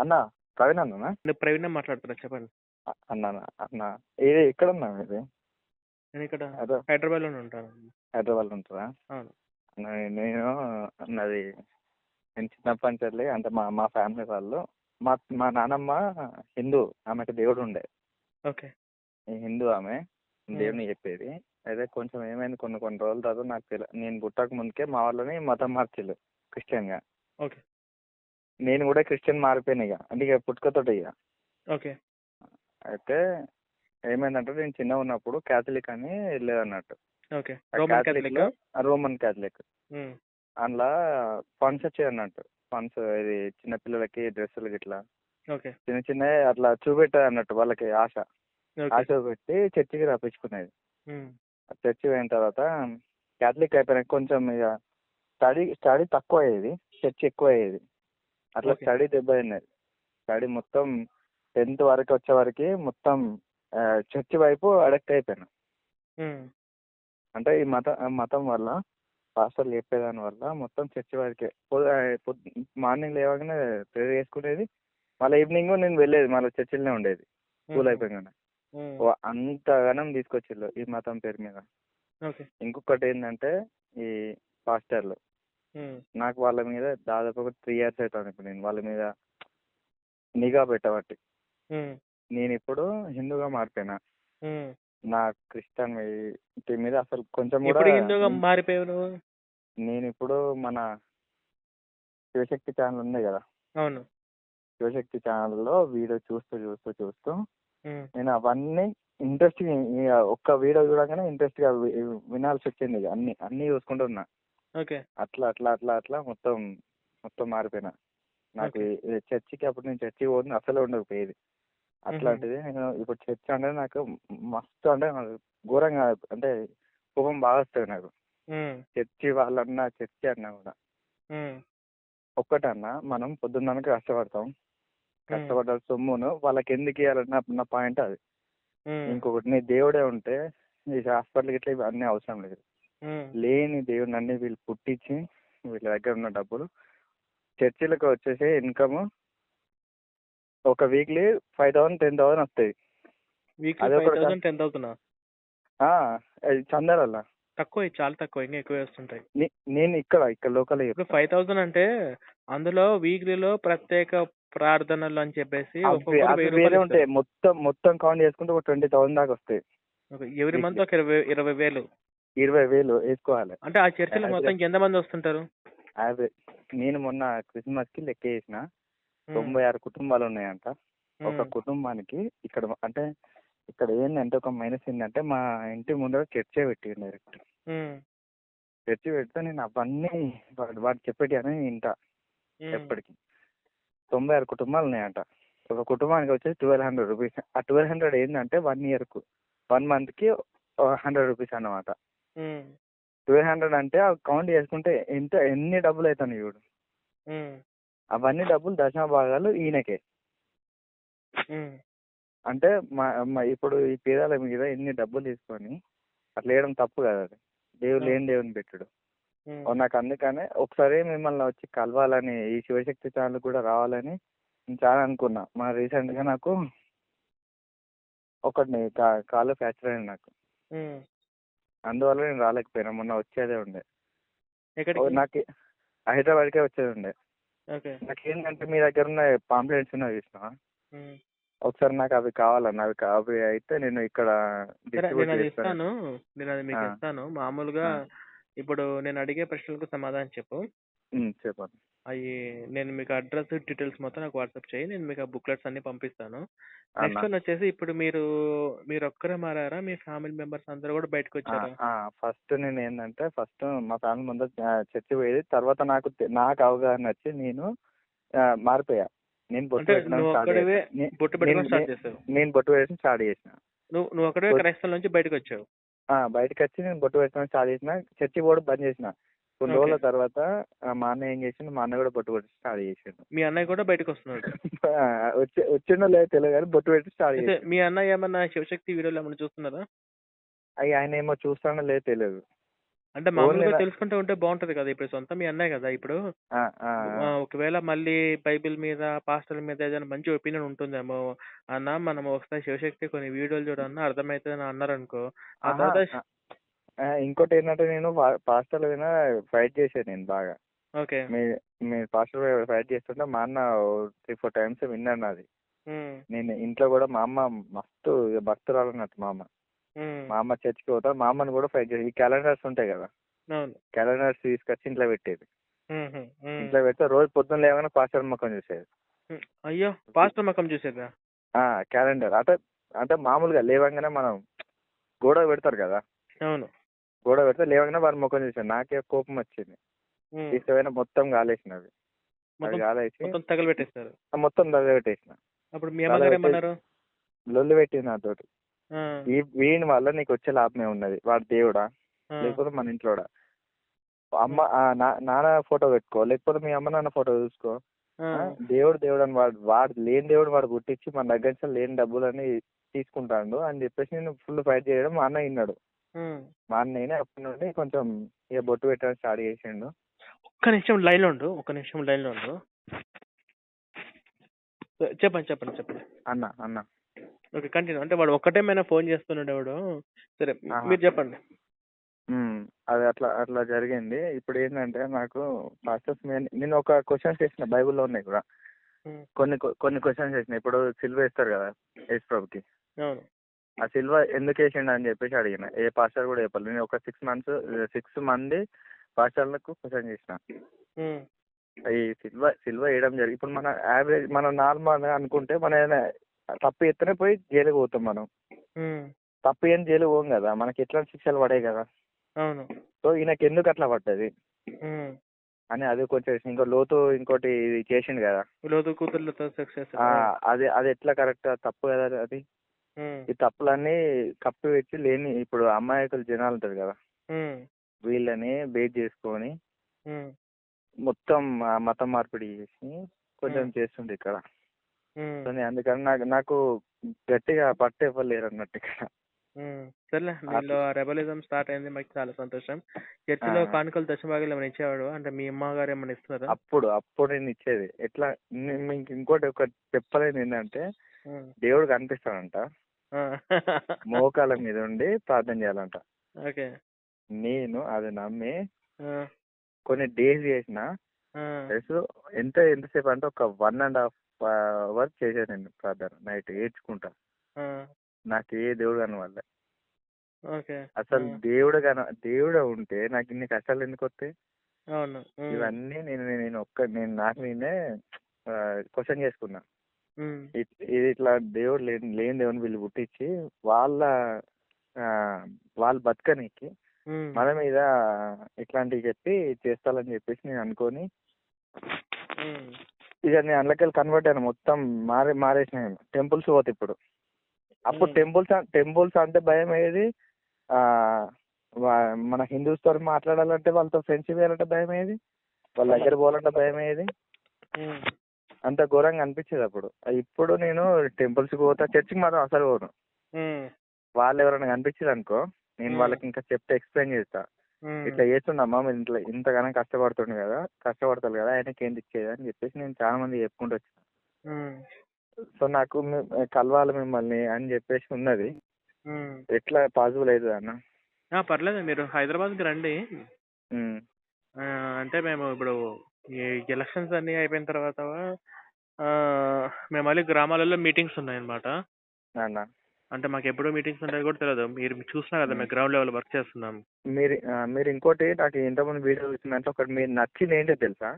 అన్న ప్రవీణ్ అన్ననా నేను ప్రవీణ్ మాట్లాడుతున్నా చెప్పండి. అన్న అన్న ఇది ఎక్కడ ఉన్నా ఇది నేను ఇక్కడ హైదరాబాద్లోనే ఉంటాను. హైదరాబాద్లో అవును. అన్న, నేను నాది నేను చిన్నప్పటి నుంచి వెళ్ళి అంటే మా మా ఫ్యామిలీ వాళ్ళు మా మా నానమ్మ హిందూ ఆమెకు దేవుడు ఉండే. ఓకే. హిందూ ఆమె దేవుని చెప్పేది. అయితే కొంచెం ఏమైంది కొన్ని కొన్ని రోజుల తర్వాత నాకు తెల నేను పుట్టక ముందుకే మా వాళ్ళని మతం మార్చిల్లు క్రిస్టియన్గా. నేను కూడా క్రిస్టియన్ మారిపోయాను ఇక. అంటే ఇక పుట్టుకతోటి ఇక. ఓకే. అయితే ఏమైందంటే నేను చిన్నగా ఉన్నప్పుడు క్యాథలిక్ అని వెళ్ళేది అన్నట్టు okay Roman Catholic? Roman Catholic. అందులో ఫండ్స్ వచ్చాయి అన్నట్టు ఫండ్స్ ఇది చిన్నపిల్లలకి డ్రెస్సులు గిట్లా. ఓకే. చిన్న చిన్న అట్లా చూపెట్టేది అన్నట్టు వాళ్ళకి ఆశ. ఆశ పెట్టి చర్చికి రప్పించుకునేది. చర్చి పోయిన తర్వాత క్యాథలిక్ అయిపోయినాక కొంచెం ఇక స్టడీ స్టడీ తక్కువ అయ్యేది. చర్చ్ ఎక్కువ అయ్యేది. అట్లా. స్టడీ దెబ్బ అయినది స్టడీ మొత్తం టెన్త్ వరకు వచ్చే వరకు మొత్తం చర్చి వైపు అడక్ట్ అయిపోయాను. అంటే ఈ మత మతం వల్ల పాస్టర్లు చెప్పేదాని వల్ల మొత్తం చర్చి వరకే. మార్నింగ్ లేవగానే ప్రేయర్ చేసుకునేది. మళ్ళీ ఈవినింగ్ నేను వెళ్ళేది మళ్ళీ చర్చిలోనే ఉండేది. స్కూల్ ఓ అంతగానం తీసుకొచ్చిళ్ళు ఈ మతం పేరు మీద. ఇంకొకటి ఏంటంటే ఈ పాస్టర్లు. నాకు వాళ్ళ మీద దాదాపు ఒక త్రీ ఇయర్స్ అవుతుంది ఇప్పుడు నేను. వాళ్ళ మీద నిఘా పెట్టబట్టి. నేను ఇప్పుడు హిందూగా మారిపోయినా. నా క్రిస్టియన్ మీద అసలు కొంచెం కూడా హిందూగా మారిపోయావు నేను ఇప్పుడు మన శివశక్తి ఛానల్ ఉంది కదా. అవును. శివశక్తి ఛానల్లో వీడియో చూస్తూ చూస్తూ చూస్తూ నేను అవన్నీ ఇంట్రెస్ట్ ఒక్క వీడియో చూడగానే ఇంట్రెస్ట్గా వినాల్సి వచ్చింది అన్ని అన్నీ చూసుకుంటూ ఉన్నా. ఓకే. అట్లా అట్లా అట్లా అట్లా మొత్తం మొత్తం మారిపోయినా. నాకు. ఈ- చర్చికి అప్పుడు నేను చర్చికి పోతుంది అసలు ఉండకపోయేది అట్లాంటిది నేను ఇప్పుడు చర్చ్ అంటే నాకు మస్తు అంటే నాకు ఘోరంగా అంటే కోపం బాగా వస్తుంది నాకు. చర్చి వాళ్ళన్నా చర్చి అన్నా కూడా. ఒక్కటన్నా మనం పొద్దున్ననక కష్టపడతాం. కష్టపడ్డ సొమ్మును వాళ్ళకి ఎందుకు ఇవ్వాలన్న నా పాయింట్ అది. ఇంకొకటి నీ దేవుడే ఉంటే ఈ హాస్పిటల్కి ఇట్లా ఇవి అన్నీ అవసరం లేదు. లేని దేవుడిని అన్ని వీళ్ళు పుట్టించి వీళ్ళ దగ్గర ఉన్న డబ్బులు చర్చిలకు వచ్చేసి ఇన్కమ్ ఒక weekly five thousand ten thousand వస్తాయి. టెన్ థౌసండ్ చందాలల్లా. తక్కువ చాలా తక్కువ ఇంకా ఎక్కువ వస్తుంటాయి. నేను ఇక్కడ ఇక్కడ లోకల్ ఇప్పుడు ఫైవ్ థౌసండ్ అంటే అందులో వీక్లీలో ప్రత్యేక ప్రార్థనలు అని చెప్పేసి వేరే ఉంటాయి. మొత్తం మొత్తం కౌంట్ చేసుకుంటే ఒక ట్వంటీ థౌసండ్ దాకా వస్తాయి. ఎవ్రీ మంత్ ఒక ఇరవై ఇరవై వేలు. ఇరవై వేలు వేసుకోవాలి. అంటే ఆ చర్చిలో అదే. మొత్తం ఎంతమంది వస్తుంటారు? యావరేజ్ నేను మొన్న క్రిస్మస్కి లెక్క ఉమ్, తొంభై ఆరు కుటుంబాలు ఉన్నాయంట. ఒక కుటుంబానికి ఇక్కడ అంటే ఇక్కడ ఏంటంటే ఒక మైనస్ ఏంటంటే మా ఇంటి ముందర చర్చే పెట్టిండు డైరెక్ట్. చర్చి పెడితే నేను అవన్నీ వాడు వాడు చెప్పేటి అని వింటా ఎప్పటికి. తొంభై ఆరు కుటుంబాలు ఉన్నాయంట. ఒక కుటుంబానికి వచ్చేసి ట్వెల్వ్ హండ్రెడ్ రూపీస్. ఆ ట్వెల్వ్ హండ్రెడ్ ఏంటంటే వన్ ఇయర్కు వన్ మంత్కి హండ్రెడ్ రూపీస్ అన్నమాట. ట్వెల్వ్ హండ్రెడ్ అంటే కౌంట్ చేసుకుంటే ఎంత ఎన్ని డబ్బులు అవుతాయి చూడు. అవన్నీ డబ్బులు దశమ భాగాలు ఈయనకే. అంటే మా మా ఇప్పుడు ఈ పేదల మీద ఎన్ని డబ్బులు తీసుకొని అట్లా వేయడం తప్పు కదా అది. దేవుడు లేని దేవుని పెట్టుడు. నాకు అందుకనే ఒకసారి మిమ్మల్ని వచ్చి కలవాలని ఈ శివశక్తి ఛానల్ కూడా రావాలని నేను చాలా అనుకున్నా. మా రీసెంట్గా నాకు ఒకటి కా కాలు ఫ్రాక్చర్ అయింది నాకు. అందువల్ల నేను రాలేకపోయినా మొన్న వచ్చేదే ఉండే. ఎక్కడికి? నాకు హైదరాబాద్కే వచ్చేది ఉండే. ఓకే. నాకు ఏంటంటే మీ దగ్గర ఉన్న పాంప్లెట్స్ ఉన్నాయి చూసినా. ఒకసారి నాకు అవి కావాలన్న అవి కా- అవి అయితే నేను ఇక్కడ సరే distribute నేను అది చేస్తాను ఇస్తాను. నేను అది మీకు. ఇస్తాను. మామూలుగా ఆ. ఇప్పుడు నేను అడిగే ప్రశ్నలకు సమాధానం చెప్పు. ఉమ్, చెప్పండి. అవి నేను మీకు అడ్రస్ డీటెయిల్స్ మొత్తం నాకు వాట్సాప్ చేయి నేను మీకు ఆ బుక్లెట్స్ అన్ని పంపిస్తాను. నెక్స్ట్ వన్ వచ్చేసి ఇప్పుడు మీరు మీరు ఒక్కరే మారారా? మీ ఫ్యామిలీ మెంబర్స్ అందరూ కూడా బయటకు వచ్చారా? ఫస్ట్ నేను ఏంటంటే ఫస్ట్ మా ఫ్యామిలీ ముందు చర్చి పోయేది. తర్వాత నాకు నాకు అవగాహన వచ్చి నేను మారిపోయా. నేను బొట్టు పెట్టడం స్టార్ట్ బొట్టు స్టార్ట్ చేసావు. నేను బొట్టు పెట్టడం స్టార్ట్ చేసిన. నువ్వు నువ్వు ఒక్కడే బొట్టు- క్రైస్తవం నుంచి బయటకు వచ్చావు. బయటకు వచ్చి నేను బొట్టు పెట్టడం స్టార్ట్ చేసిన. చర్చి పోవడం బంద్ చేసిన. కొన్ని. రోజుల తర్వాత మా అన్న ఏం చేసిండు మా అన్న కూడా బొట్టు పెట్టి స్టార్ట్ చేసిండు. మీ అన్నయ్య కూడా బయటకు వస్తున్నాడు. వచ్చి వచ్చిండో లేదో తెలియదు కానీ బొట్టు పెట్టి స్టార్ట్ చేసిండు. మీ అన్నయ్య ఏమన్నా శివశక్తి వీడియోలు ఏమన్నా చూస్తున్నారా? అవి ఆయన ఏమో చూస్తాడో లేదో తెలియదు. అంటే మామూలుగా తెలుసుకుంటూ ఉంటే బాగుంటది కదా ఇప్పుడు సొంతం మీ అన్నయ్య కదా ఇప్పుడు. ఒకవేళ మళ్ళీ బైబిల్ మీద పాస్టర్ల మీద ఏదైనా మంచి ఒపీనియన్ ఉంటుందేమో అన్న మనం ఒకసారి శివశక్తి కొన్ని వీడియోలు చూడన్నా అర్థమవుతుంది అన్నారు అనుకో ఆ తర్వాత ఇంకోటి ఏంటంటే నేను పాస్టర్ల మీద ఫైట్ చేశాను నేను బాగా. ఓకే. మీ మీ పాస్టర్ ఫైట్ చేస్తుంటే మా అన్న త్రీ ఫోర్ టైమ్స్ విన్నాను అది నేను ఇంట్లో కూడా మా అమ్మ మస్తు భక్తురాలు అన్నట్టు మా అమ్మ. మా అమ్మ చర్చికి పోతా మా అమ్మని కూడా ఫైట్ చేసి ఈ క్యాలెండర్స్ ఉంటాయి కదా. క్యాలెండర్స్ తీసుకొచ్చి ఇంట్లో పెట్టేది. ఇంట్లో పెడితే రోజు పొద్దున్న లేవగానే పాస్టర్ ముఖం చూసేది. అయ్యో పాస్టర్ మకం చూసేదా? క్యాలెండర్. అంటే అంటే మామూలుగా లేవగానే మనం గోడ పెడతారు కదా. అవును. గోడ పెడితే లేవగానే వారి ముఖం చూసాను నాకే కోపం వచ్చింది. తీసుకుపోయిన మొత్తం గాలేసినవి అది మొత్తం గాలేసి మొత్తం తగలబెట్టేస్తారు మొత్తం దగ్గర పెట్టేసిన అప్పుడు మీ అమ్మగారు తగలబెట్టి ఏమన్నారు? లొల్లి పెట్టింది నాతోటి. ఈ వీని వల్ల నీకు వచ్చే లాభమే ఉన్నది. వాడు దేవుడా? లేకపోతే మన ఇంట్లోడా? అమ్మ నాన్న ఫోటో పెట్టుకో. లేకపోతే మీ అమ్మ నాన్న ఫోటో చూసుకో. దేవుడు దేవుడు అని వాడు వాడు లేని దేవుడు వాడు పుట్టించి మన దగ్గర నుంచి లేని డబ్బులని తీసుకుంటాడు అని చెప్పేసి నేను ఫుల్ ఫైట్ చేయడం మా అన్న విన్నాడు. మా అన్నయ్యనే అప్పటి నుండి కొంచెం ఇక బొట్టు పెట్టడం స్టార్ట్ చేసిండు. ఒక్క నిమిషం లైన్లో ఉండు ఒక్క నిమిషం లైన్లో ఉండు. చెప్పండి చెప్పండి చెప్పండి. అన్న అన్న. Okay continue. అంటే వాడు ఒక్కటేమైనా ఫోన్ చేస్తున్నాడు వాడు సరే. మీరు చెప్పండి. అది అట్లా అట్లా జరిగింది. ఇప్పుడు ఏంటంటే నాకు పాస్టర్స్ నేను ఒక క్వశ్చన్స్ చేసిన బైబిల్లో ఉన్నాయి కూడా. కొన్ని కొన్ని క్వశ్చన్స్ చేసిన. ఇప్పుడు సిల్వ వేస్తారు కదా యేసు ప్రభుకి. అవును. ఆ సిల్వ ఎందుకు వేసిండు అని చెప్పేసి అడిగిన. ఏ పాస్టర్ కూడా చెప్పాలి. నేను ఒక సిక్స్ మంత్స్ సిక్స్ మంది పాస్టర్లకు క్వశ్చన్ చేసిన. ఈ సిల్వ సిల్వ వేయడం జరిగి ఇప్పుడు మన యావరేజ్ మనం నార్మల్ అనుకుంటే మన ఏదైనా తప్పు ఎత్తనే పోయి జైలుకి పోతాం మనం. తప్పు ఏం జైలు పోం కదా. మనకి ఎట్లాంటి శిక్షలు పడాయి కదా. అవును. సో ఈయనకి ఎందుకు అట్లా పడ్డది? అని అది కొంచెం ఇంకో లోతు ఇంకోటి ఇది చేసిండు కదా. లోతు కూతుర్లతో అది అది ఎట్లా కరెక్ట్ తప్పు కదా అది? ఈ తప్పులన్నీ కప్పి పెట్టి లేని ఇప్పుడు అమాయకులు జనాలు ఉంటారు కదా. వీళ్ళని బేస్ చేసుకొని మొత్తం ఆ మతం మార్పిడి చేసి కొంచెం. చేస్తుంది ఇక్కడ. సో నేను అందుకని నాకు నాకు గట్టిగా పట్టు ఇవ్వలేరు అన్నట్టు ఇక్కడ. సర్లే మీలో రెబలిజం స్టార్ట్ అయింది మాకు చాలా సంతోషం. చర్చిలో ఆ. కానుకలు దశభాగాలు ఏమైనా ఇచ్చేవాడు? అంటే మీ అమ్మ గారు ఏమైనా ఇస్తున్నారా? అప్పుడు అప్పుడు నేను ఇచ్చేది. ఎట్లా మీకు ఇంకోటి ఒకటి చెప్పలేదు ఏంటంటే. దేవుడు కనిపిస్తాడంట. మోకాల మీద ఉండి ప్రార్థన చేయాలంట ఓకే నేను అది నమ్మి. కొన్ని డేస్ చేసిన. ప్లస్ ఎంత ఎంతసేపు అంటే ఒక వన్ అండ్ హాఫ్ అవర్ చేశాను నేను ప్రార్థన నైట్ ఏడ్చుకుంటా. నాకు ఏ దేవుడు కనవాలే అసలు. దేవుడు కన దేవుడు ఉంటే నాకు ఇన్ని కష్టాలు ఎందుకు వస్తాయి. ఇవన్నీ నేను నేను ఒక్క నేను నాకు నేనే క్వశ్చన్ చేసుకున్నా ఇది ఇట్లా దేవుడు లేని లేని దేవుని వీళ్ళు పుట్టించి వాళ్ళ వాళ్ళు బతకనికి. మన మీద ఇట్లాంటివి చెప్పి చేస్తాలని చెప్పేసి నేను అనుకొని. ఇక నేను అందులోకి కన్వర్ట్ అయ్యాను మొత్తం మారే మారేసిన టెంపుల్స్ పోతే ఇప్పుడు అప్పుడు. టెంపుల్స్ టెంపుల్స్ అంటే భయం వా- మన హిందూస్తో మాట్లాడాలంటే వాళ్ళతో ఫ్రెండ్షిప్ చేయాలంటే భయం అయ్యేది వాళ్ళ దగ్గర పోవాలంటే భయం ఉమ్. అంత ఘోరంగా అనిపించేది అప్పుడు ఇప్పుడు నేను టెంపుల్స్కి పోతా చర్చికి మాత్రం అసలు పోను. వాళ్ళు ఎవరైనా కనిపించారు అనుకో నేను. వాళ్ళకి ఇంకా చెప్తే ఎక్స్ప్లెయిన్ చేస్తా. ఇట్లా చేస్తుండమ్మా మీరు ఇంట్లో ఇంతగానో కష్టపడుతుండు కదా కష్టపడతారు కదా ఆయనకి ఏంటి ఇచ్చేది అని చెప్పేసి నేను చాలా మంది చెప్పుకుంటూ వచ్చిన. సో నాకు కలవాలి మిమ్మల్ని అని చెప్పేసి ఉన్నది. ఎట్లా పాసిబుల్ అవుతుంది అన్న పర్లేదు మీరు హైదరాబాద్కి రండి అంటే మేము ఇప్పుడు ఈ ఎలక్షన్స్ అన్నీ అయిపోయిన తర్వాత ఆ, మేము మళ్ళీ గ్రామాలలో మీటింగ్స్ ఉన్నాయన్నమాట. అన్న అంటే మాకు ఎప్పుడు మీటింగ్స్ ఉంటాయో కూడా తెలియదు మీరు చూసినా కదా మేము గ్రౌండ్ లెవెల్ వర్క్ చేస్తున్నాం. మీరు మీరు ఇంకోటి నాకు ఇంతకుముందు వీడియో చూసిందంటే ఒకటి మీరు నచ్చింది ఏంటో తెలుసా?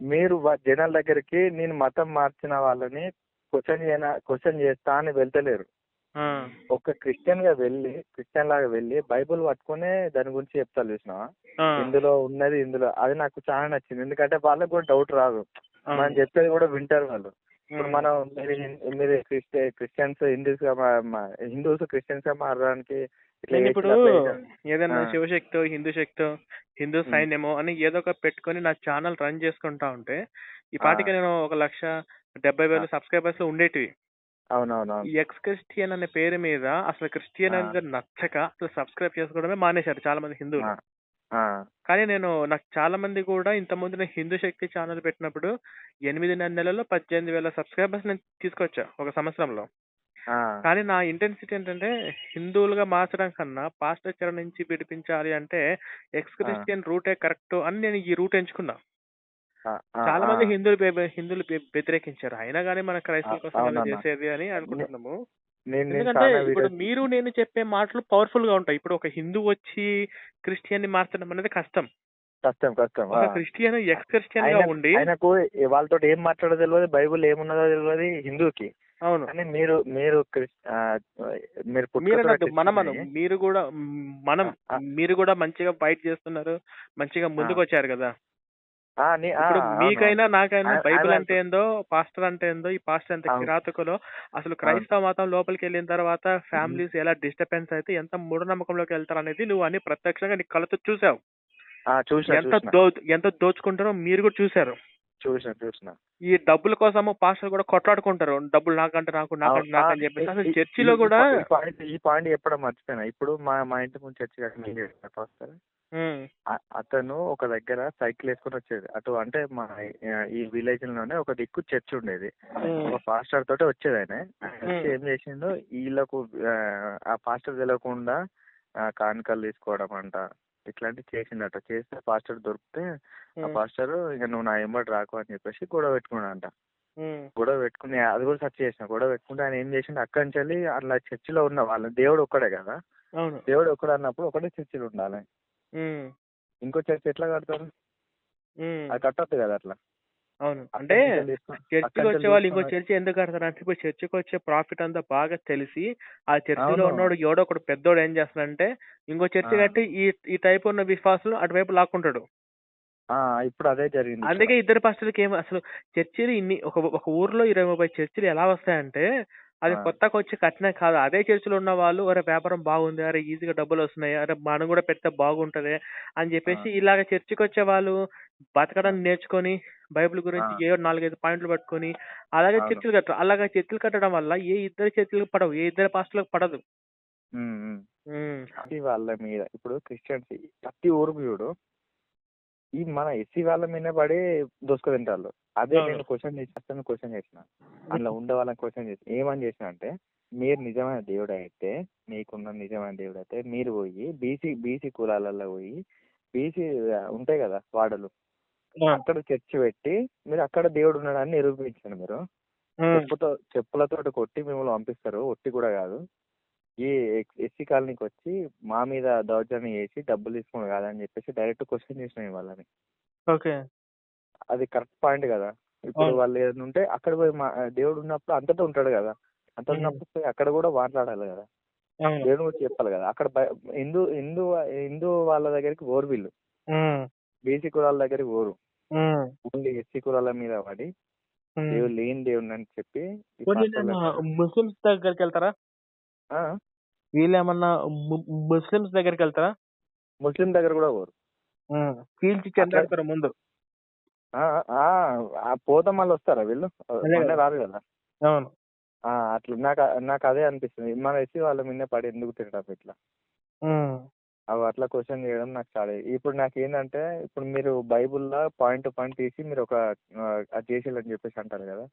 మీరు జనాల దగ్గరికి నేను మతం మార్చిన వాళ్ళని క్వశ్చన్ చేయనా క్వశ్చన్ చేస్తా అని వెళ్తలేరు. ఒక క్రిస్టియన్గా వెళ్ళి క్రిస్టియన్ లాగా వెళ్ళి బైబుల్ పట్టుకునే దాని గురించి చెప్తారు చూసినావా ఆ, ఇందులో ఉన్నది ఇందులో అది నాకు చాలా నచ్చింది ఎందుకంటే వాళ్ళకి కూడా డౌట్ రాదు. మనం చెప్పేది కూడా వింటారు వాళ్ళు ఇప్పుడు. మనం మీరు హిం- మీరు క్రిస్టి క్రిస్టియన్స్ హిందూస్గా హిందూస్ క్రిస్టియన్స్గా మారడానికి ఇప్పుడు. ఏదైనా. శివశక్తో హిందూ శక్తో హిందూ. సైన్యమో అని ఏదో ఒక పెట్టుకొని నా ఛానల్ రన్ చేసుకుంటా ఉంటే ఈ. పాటికి నేను ఒక లక్ష డెబ్బై వేలు సబ్స్క్రైబర్స్ ఉండేటివి అవునవునవును. ఎక్స్ క్రిస్టియన్ అనే పేరు మీద అసలు క్రిస్టియన్. అనేది నచ్చక అసలు సబ్స్క్రైబ్ చేసుకోవడమే మానేశారు చాలా మంది హిందువులు కానీ నేను నాకు చాలా మంది కూడా ఇంతకుముందు నేను హిందూ శక్తి ఛానల్ పెట్టినప్పుడు ఎనిమిదిన్నర నెలల్లో పద్దెనిమిది వేల సబ్స్క్రైబర్స్ నేను తీసుకొచ్చా ఒక సంవత్సరంలో. కానీ నా ఇంటెన్సిటీ ఏంటంటే హిందువులుగా మార్చడం కన్నా పాస్టర్ చరణ్ నుంచి విడిపించాలి అంటే ఎక్స్ క్రిస్టియన్ రూటే కరెక్ట్ అని నేను ఈ రూట్ ఎంచుకున్నా. చాలా. మంది హిందువులు హిందువులు వ్యతిరేకించారు అయినా కానీ మన క్రైస్తవుల కోసం అలా అవునన్నా. చేసేది అని అనుకుంటున్నాము నేను నేను ఎందుకంటే చాలా ఇప్పుడు వీడియోస్ మీరు నేను చెప్పే మాటలు పవర్ఫుల్గా ఉంటాయి ఇప్పుడు ఒక హిందూ వచ్చి క్రిస్టియన్ని మార్చడం అనేది కష్టం కష్టం కష్టం ఒక. క్రిస్టియన్ ఎక్స్ క్రిస్టియన్గా ఆయన- ఉండి ఆయనకు వాళ్ళతో ఏం మాట్లాడో తెలియదు బైబుల్ ఏమున్నదో తెలియదు హిందూకి అవును కానీ మీరు మీరు క్రిస్- ఆ, మీరు పుట్టుకతో మీరన్నట్టు మనం. మీరు కూడా మ్, మనం ఆ, ఆ. మీరు కూడా మంచిగా ఫైట్ చేస్తున్నారు మంచిగా ముందుకు వచ్చారు కదా మీకైనా నాకైనా బైబిల్ అంటే ఏందో పాస్టర్ అంటే ఏందో ఈ పాస్టర్ ఎంత అవును. కిరాతకులో అసలు క్రైస్తవ మతం లోపలికి వెళ్ళిన తర్వాత ఫ్యామిలీస్ ఎలా డిస్టర్బెన్స్ అయితే ఎంత మూఢనమ్మకంలోకి వెళ్తారు అనేది నువ్వు అన్ని ప్రత్యక్షంగా నీ కళ్ళతో చూసావు. ఎంత దో ఎంత దోచుకుంటారో మీరు కూడా చూసారు చూసిన చూసిన. ఈ డబ్బుల కోసము పాస్టర్ కూడా కొట్లాడుకుంటారు. డబ్బులు నాకంటే నాకు నాకంటే నాకు అని చెప్పేసి. అసలు చర్చిలో కూడా ఈ పాయింట్ చెప్పడం మర్చిపోయినా. ఇప్పుడు మా మా ఇంటి ముందు చర్చి కట్టి అతను ఒక దగ్గర సైకిల్ వేసుకొని వచ్చేది. అటు అంటే మా ఈ విలేజ్లోనే ఒక దిక్కు చర్చ్ ఉండేది. ఒక పాస్టర్ తోటి వచ్చేది ఆయన. వచ్చి. ఏం చేసిండు వీళ్ళకు ఆ, పాస్టర్ తెలియకుండా కానుకలు తీసుకోవడం అంట. ఇట్లాంటివి చేసిండట. చేస్తే పాస్టర్ దొరికితే ఆ పాస్టర్ ఇక నువ్వు నా ఎంబడి రాకు అని చెప్పేసి గొడవ పెట్టుకున్నాడంట. గొడవ పెట్టుకుని అది కూడా సెర్చ్ చేసిన. గొడవ పెట్టుకుంటే ఆయన ఏం చేసిండు అక్కడి నుంచి వెళ్ళి అట్లా చర్చిలో ఉన్న వాళ్ళ దేవుడు ఒక్కడే కదా? దేవుడు ఒక్కడే అన్నప్పుడు ఒకటే చర్చిలో ఉండాలి. ఇంకో చర్చ్ ఎట్లా కడతారు? అది కట్టొద్దు కదా అట్లా. అవును. అంటే చర్చికి వచ్చే వాళ్ళు ఇంకో చర్చి ఎందుకు కడతారు? అంటే ఇప్పుడు చర్చికి వచ్చే ప్రాఫిట్ అంతా బాగా తెలిసి ఆ చర్చిలో. ఉన్నోడు ఎవడో ఒకడు పెద్దోడు ఏం చేస్తాడంటే ఇంకో చర్చి. కట్టి ఈ ఈ టైప్ ఉన్న విశ్వాసులు అటువైపు లాక్కుంటాడు. ఇప్పుడు అదే జరిగింది అందుకే ఇద్దరు పాస్టర్లకి ఏం అసలు చర్చిలు ఇన్ని ఒక ఒక ఊర్లో ఇరవై ముప్పై చర్చిలు ఎలా వస్తాయంటే అది. కొత్తగా వచ్చి కట్టినా కాదు అదే చర్చిలో ఉన్న వాళ్ళు అరే వ్యాపారం బాగుంది అరే ఈజీగా డబ్బులు వస్తున్నాయి అరే మనం కూడా పెడితే బాగుంటది అని చెప్పేసి. ఇలాగ చర్చికి వచ్చే వాళ్ళు బతకడం నేర్చుకొని బైబిల్ గురించి. ఏ నాలుగైదు పాయింట్లు పట్టుకొని అలాగే. చర్చిలు కట్టరు అలాగే చర్చిలు కట్టడం వల్ల ఏ ఇద్దరు చర్చిలకు పడవు ఏ ఇద్దరు పాస్టర్లకు పడదు ఎస్సీ వాళ్ళ మీద ఇప్పుడు క్రిస్టియన్స్ ప్రతి ఊరుకు చూడు ఈ మన ఎస్సీ వాళ్ళ మీద పడి దోసుకు తింటారు అదే. నేను క్వశ్చన్ చేసిన క్వశ్చన్ చేసిన. అందులో ఉండే వాళ్ళని క్వశ్చన్ చేసి ఏమని చేసిన అంటే మీరు నిజమైన దేవుడు అయితే మీకున్న నిజమైన దేవుడు అయితే మీరు పోయి బీసీ బీసీ కులాలలో పోయి బీసీ ఉంటాయి కదా వాడలు. అక్కడ చర్చి పెట్టి మీరు అక్కడ దేవుడు ఉన్నాడని నిరూపించండి మీరు చెప్పుతో చెప్పులతోటి కొట్టి మిమ్మల్ని పంపిస్తారు. ఒట్టి కూడా కాదు. ఈ ఎస్సీ కాలనీకి వచ్చి మా మీద దౌర్జన్యం చేసి డబ్బులు తీసుకుని కాదని చెప్పేసి డైరెక్ట్ క్వశ్చన్ చేసిన వాళ్ళని. ఓకే. అది కరెక్ట్ పాయింట్ కదా. ఇప్పుడు. వాళ్ళు ఏదైనా ఉంటే అక్కడ పోయి మా దేవుడు ఉన్నప్పుడు అంతటా ఉంటాడు కదా. అంత ఉమ్. ఉన్నప్పుడు పోయి అక్కడ కూడా మాట్లాడాలి కదా. దేవుడు కూడా చెప్పాలి కదా. అక్కడ హిందూ హిందూ హిందూ వాళ్ళ దగ్గరికి ఓరు వీళ్ళు. బీసీ కులాల దగ్గరికి ఓరు ఓన్లీ ఎస్సీ కులాల మీద పడి. దేవుడు లేని దేవుడు అని చెప్పి ముస్లిమ్స్ దగ్గరికి వెళ్తారా? ఆ, వీళ్ళు ఏమన్నా ముస్లిమ్స్ దగ్గరికి వెళ్తారా? ముస్లిం దగ్గర కూడా ఓరు పీల్చి చెందాడతారు ముందు? పోతే మళ్ళీ వస్తారా వీళ్ళు? మళ్ళీ కదా. రారు కదా? అవును. అట్లా నాకు నాకు అదే అనిపిస్తుంది. మన ఎస్సీ వాళ్ళ మీద పడి ఎందుకు తింటాం ఇట్లా? అవి అట్లా క్వశ్చన్ చేయడం నాకు చాలా ఇప్పుడు నాకు ఏంటంటే ఇప్పుడు మీరు బైబుల్లో పాయింట్ పాయింట్ తీసి మీరు ఒక అది చేసేయాలని చెప్పేసి అంటారు కదా?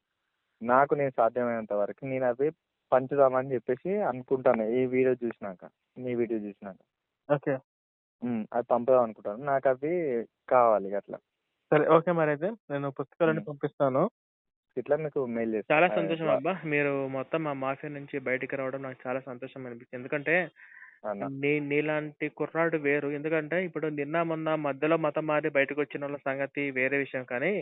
నాకు నేను సాధ్యమైనంత వరకు నేను అవి పంచుదామని చెప్పేసి అనుకుంటాను ఈ వీడియో చూసినాక మీ వీడియో చూసినాక. ఓకే. అది పంపుదాం అనుకుంటాను. నాకు అవి కావాలి అట్లా. సరే ఓకే మరి అయితే నేను పుస్తకాలన్నీ. పంపిస్తాను. ఇట్లా మీకు మెయిల్ చేస్తాను చాలా సంతోషం అబ్బా. మీరు మొత్తం మా మాఫియా నుంచి బయటికి రావడం నాకు చాలా సంతోషం అనిపించింది ఎందుకంటే అన్న నీ నీలాంటి కుర్రాడు వేరు. ఎందుకంటే ఇప్పుడు నిన్న మొన్న మధ్యలో మతం మారి బయటకు వచ్చిన వాళ్ళ సంగతి వేరే విషయం. కానీ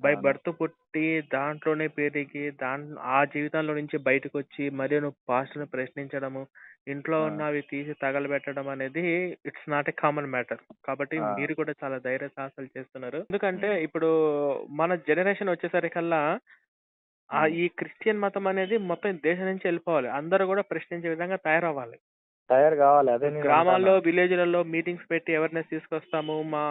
బై. బర్త్ పుట్టి దాంట్లోనే పెరిగి దాం ఆ జీవితంలో నుంచి బయటకు వచ్చి మరియు నువ్వు పాస్ట్ను ప్రశ్నించడము ఇంట్లో ఆ. ఉన్నవి తీసి తగలబెట్టడం అనేది it's not a common matter కాబట్టి ఆ. మీరు కూడా చాలా ధైర్య సాహసాలు చేస్తున్నారు ఎందుకంటే ఇప్పుడు మన జనరేషన్ వచ్చేసరికల్లా ఆ. ఈ క్రిస్టియన్ మతం అనేది మొత్తం దేశం నుంచి వెళ్ళిపోవాలి అందరూ కూడా ప్రశ్నించే విధంగా తయారవ్వాలి తయారు కావాలి అదే నేను గ్రామాల్లో అంటాను. విలేజ్లలో మీటింగ్స్ పెట్టి అవేర్నెస్ తీసుకొస్తాము మా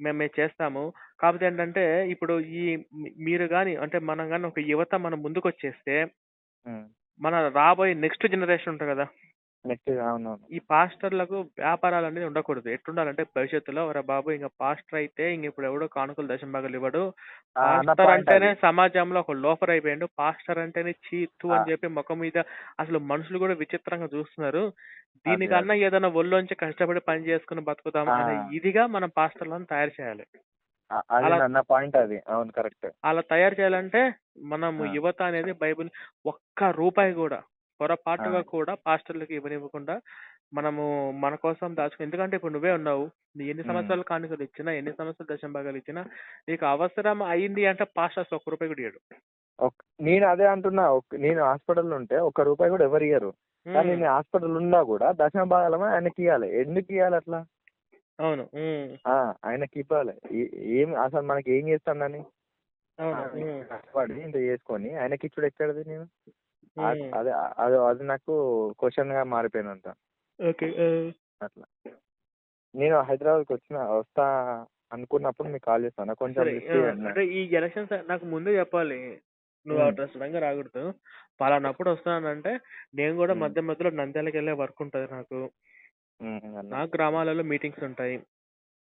మేము మేము చేస్తాము కాకపోతే ఏంటంటే ఇప్పుడు ఈ మీ- మీరు కానీ అంటే మనం కానీ ఒక యువత మనం ముందుకు వచ్చేస్తే. మన రాబోయే నెక్స్ట్ జనరేషన్ ఉంటుంది కదా నెక్స్ట్ అవునవును. ఈ పాస్టర్లకు వ్యాపారాలు అనేది ఉండకూడదు. ఎట్లుండాలంటే భవిష్యత్తులో ఒరే బాబు ఇంకా పాస్టర్ అయితే ఇంక ఇప్పుడు ఎవడో కానుకలు దశంభాగాలు ఇవ్వడు ఆ, అన్న పాస్టర్ అంటేనే అది. సమాజంలో ఒక లోఫర్ అయిపోయాడు. పాస్టర్ అంటేనే చీతు అని ఆ. చెప్పి ముఖం మీద అసలు మనుషులు కూడా విచిత్రంగా చూస్తున్నారు. అదే, దీనికన్నా ఏదైనా ఒళ్ళోంచి కష్టపడి పని చేసుకుని బతుకుతాం ఆ. అనే ఇదిగా మనం పాస్టర్లను తయారు చేయాలి. అది అలా- పాయింట్ అది. అవును కరెక్ట్. అలా తయారు చేయాలంటే మనము ఆ. యువత అనేది బైబిల్ ఒక్క రూపాయి కూడా పొరపాటుగా. కూడా పాస్టర్లకు ఇవ్వనివ్వకుండా మనము మన కోసం దాచుకో ఎందుకంటే ఇప్పుడు నువ్వే ఉన్నావు. నీ ఎన్ని. సంవత్సరాలు కానుకలు ఇచ్చినా ఎన్ని సంవత్సరాలు దశం భాగాలు ఇచ్చినా నీకు అవసరం అయింది అంటే పాస్టర్స్ ఒక్క రూపాయి కూడా ఇయ్యడు నేను అదే అంటున్నా. నేను హాస్పిటల్ ఉంటే ఒక్క రూపాయి కూడా ఎవరు ఇయ్యరు. కానీ నేను హాస్పిటల్ ఉన్నా కూడా దశమ భాగాలమే ఆయనకి ఇవ్వాలి ఎందుకు ఇవ్వాలి అట్లా? అవును. ఆయనకి ఇవ్వాలి. ఏ- అసలు మనకి ఏం. కష్టపడి ఇంత చేసుకొని ఆయనకి ఇచ్చుడు ఎక్కడది నేను. అదే అది అది నాకు క్వశ్చన్గా మారిపోయినంత ఓకే. అట్లా. నేను హైదరాబాద్కి వచ్చిన వస్తా అనుకున్నప్పుడు మీకు కాల్ చేస్తాను. కొంచెం సరే లిస్ట్ ఆ, చేయండి అంటే ఈ ఎలక్షన్స్ నాకు ముందే చెప్పాలి. నువ్వు. అడ్రస్గా రాకూడదు. పలానప్పుడు వస్తున్నానంటే నేను కూడా. మధ్య మధ్యలో నంద్యాలకు వెళ్ళే వర్క్ ఉంటుంది నాకు. ఉమ్, అన్న. నా గ్రామాలలో మీటింగ్స్ ఉంటాయి.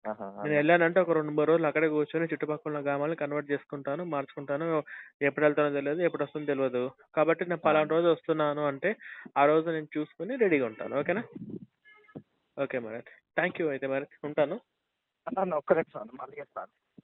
నేను. వెళ్ళానంటే ఒక రెండు మూడు రోజులు అక్కడే కూర్చొని చుట్టుపక్కల ఉన్న గ్రామాలను కన్వర్ట్ చేసుకుంటాను మార్చుకుంటాను. ఎప్పుడు వెళ్తానో తెలియదు ఎప్పుడు వస్తుందో తెలియదు. కాబట్టి నేను పలానా రోజు వస్తున్నాను అంటే ఆ రోజు నేను చూసుకుని రెడీగా ఉంటాను. ఓకేనా? ఓకే మరి థ్యాంక్ యూ అయితే మరి. ఉంటాను. అన్న ఒక్క నిమిషం అన్న, మళ్ళీ చేస్తాను